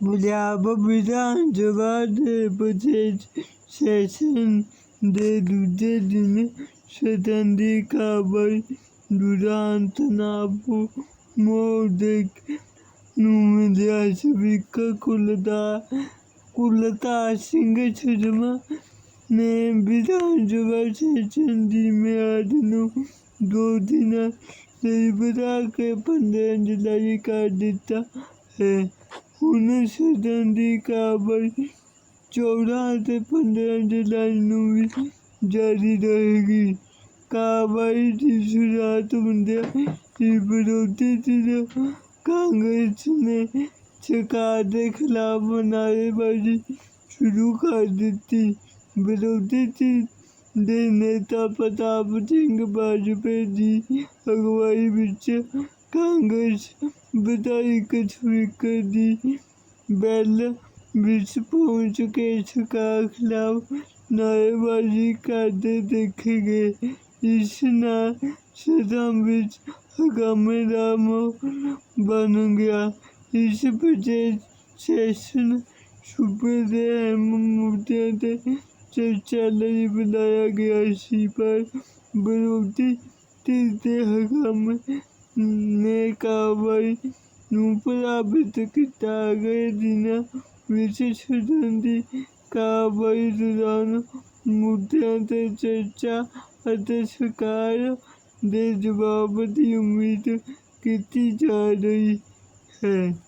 ਪੰਜਾਬ ਵਿਧਾਨ ਸਭਾ ਦੇ budget session ਦੇ ਦੂਜੇ ਦਿਨ ਸਦਨ ਦੀ ਕਾਰਵਾਈ ਦੌਰਾਨ ਤਣਾਅ ਮੋੜ ਦੇ ਨੂੰ ਮਿਲਿਆ ਸਪੀਕਰ ਕੁਲਦਾ ਕੁਲਤਾਰ ਸਿੰਘ ਸ਼ਰਮਾ ਨੇ ਵਿਧਾਨ ਸਭਾ ਸੈਸ਼ਨ ਦੀ ਮਿਆਦ ਨੂੰ ਦੋ ਦਿਨਾਂ ਲਈ ਵਧਾ ਕੇ ਪੰਦਰਾਂ ਜੁਲਾਈ ਕਰ ਦਿੱਤਾ ਹੈ ਹੁਣ ਸਦਨ ਦੀ ਕਾਰਵਾਈ ਚੌਦਾਂ ਅਤੇ ਪੰਦਰਾਂ ਜੁਲਾਈ ਨੂੰ ਵੀ ਜਾਰੀ ਰਹੇਗੀ ਕਾਰਵਾਈ ਦੀ ਸ਼ੁਰੂਆਤ ਹੁੰਦਿਆਂ ਹੀ ਵਿਰੋਧੀ ਧਿਰ ਕਾਂਗਰਸ ਨੇ ਸਰਕਾਰ ਦੇ ਖਿਲਾਫ ਨਾਅਰੇਬਾਜ਼ੀ ਸ਼ੁਰੂ ਕਰ ਦਿੱਤੀ ਵਿਰੋਧੀ ਧਿਰ ਦੇ ਨੇਤਾ ਪ੍ਰਤਾਪ ਸਿੰਘ ਬਾਜਪੇ ਦੀ ਅਗਵਾਈ ਵਿੱਚ कांग्रेस बताई कश्मीर कर दी। बैला विश्व पहुँच के सरकार खिलाफ नारेबाजी करते देखे गए। इस नाल विच हंगामे का माहौल बन गया। इस बजट सैशन सूबे के अहम मुद्दों से चर्चा लिए बुलाया गया। सी पर विरोधी धिर के हंगामे ನೇಕಾಬರಿನುಪಲಾಭಿತಕ್ಕಿಟ್ಟಾಗ ದಿನ ವಿಶೇಷ ದಂಧೆ ಕಾಬರಿದುದಾನ मुद्दों पर चर्चा अतः सरकार दे जवाब की उम्मीद की जा रही है।